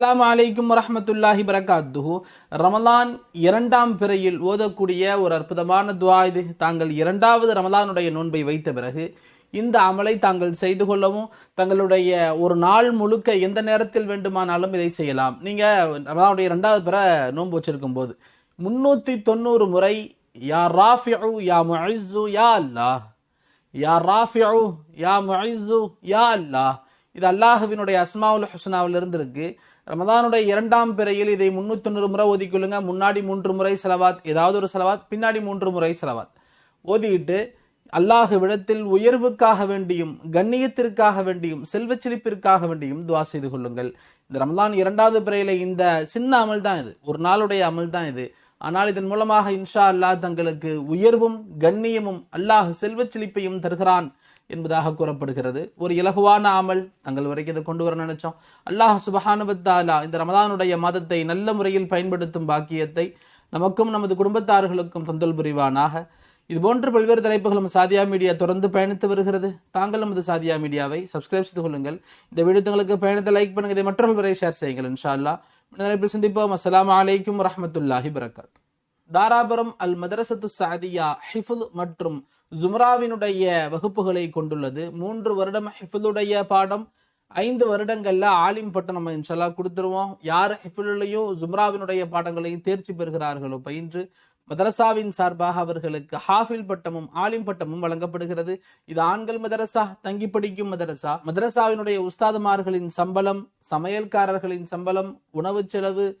அலாம் அலைக்கும் வரமத்துல்லாஹி வரகாத்துஹு. ரமலான் இரண்டாம் பிறையில் ஓதக்கூடிய ஒரு அற்புதமான துவா இது. தாங்கள் இரண்டாவது ரமலானுடைய நோன்பை வைத்த பிறகு இந்த அமலை தாங்கள் செய்து கொள்ளவும் தங்களுடைய ஒரு நாள் முழுக்க எந்த நேரத்தில் வேண்டுமானாலும் இதை செய்யலாம். நீங்கள் ரமலானுடைய இரண்டாவது பிற நோன்பு வச்சிருக்கும் போது முந்நூற்றி தொண்ணூறு முறை யா ராஃபியு யா முஇஸ்ஸு யா அல்லா யா ராஃபியு யா முஇஸ்ஸு யா அல்லாஹ். இது அல்லாஹுவினுடைய அஸ்மாவுல் ஹுஸ்னாவிலிருந்து இருக்கு ரமதானுடைய இரண்டாம் பிறையில் இதை முன்னூத்தொண்ணூறு முறை ஓதிக்கொள்ளுங்க முன்னாடி மூன்று முறை செலவாத் ஏதாவது ஒரு செலவாத் பின்னாடி மூன்று முறை செலவாத். ஓதிட்டு அல்லாஹுவிடத்தில் உயர்வுக்காக வேண்டியும் கண்ணியத்திற்காக வேண்டியும் செல்வச் செழிப்பிற்காக வேண்டியும் துவா செய்து கொள்ளுங்கள். இந்த ரமதான் இரண்டாவது பிறையில் இந்த சின்ன அமல் தான் இது. ஒரு நாளுடைய அமல் தான் இது. ஆனால் இதன் மூலமாக இன்ஷா அல்லாஹ் தங்களுக்கு உயர்வும் கண்ணியமும் அல்லாஹ் செல்வச் செழிப்பையும் தருகிறான். என்பதாக கூறப்படுகிறது. ஒரு இலகுவான அமல் தங்கள் வரைக்கும் இதை கொண்டு வர நினைச்சோம். அல்லாஹ் சுபஹானுபத்தாலா இந்த ரமதானுடைய மதத்தை நல்ல முறையில் பயன்படுத்தும் பாக்கியத்தை நமக்கும் நமது குடும்பத்தார்களுக்கும் தந்தல் புரிவானாக. இதுபோன்ற பல்வேறு தலைப்புகளும் சாதியா மீடியா தொடர்ந்து பயணித்து வருகிறது. தாங்கள் நமது சாதியா மீடியாவை சப்ஸ்கிரைப் செய்து கொள்ளுங்கள். இந்த வீடியோ தங்களுக்கு பயணத்தை லைக் பண்ணுங்கள் இதை மற்றவர்கள் ஷேர் செய்யுங்கள் இன்ஷா அல்லாஹ் இந்த தலைப்பில் சந்திப்போம். அஸ்லாம் அலைக்கும் வரஹ்மத்துல்லாஹி வரகாத் தாராபுரம் அல் மதரசத்து சாதியா ஹிஃபுல் மற்றும் ஜும்ராவினுடைய வகுப்புகளை கொண்டுள்ளது. மூன்று வருடம் ஹிஃபுலுடைய பாடம். ஐந்து வருடங்கள்ல ஆலிம் பட்டம் நம்ம இன்ஷல்லா கொடுத்துருவோம். யார் ஹிஃபுலையும் ஜும்ராவினுடைய பாடங்களையும் தேர்ச்சி பெறுகிறார்களோ பயின்று மதரசாவின் சார்பாக அவர்களுக்கு ஹாஃபில் பட்டமும் ஆலிம் பட்டமும் வழங்கப்படுகிறது. இது ஆண்கள் மதரசா தங்கி படிக்கும் மதரசா. மதரசாவினுடைய உஸ்தாதுமார்களின் சம்பளம் சமையல்காரர்களின் சம்பளம் உணவு செலவு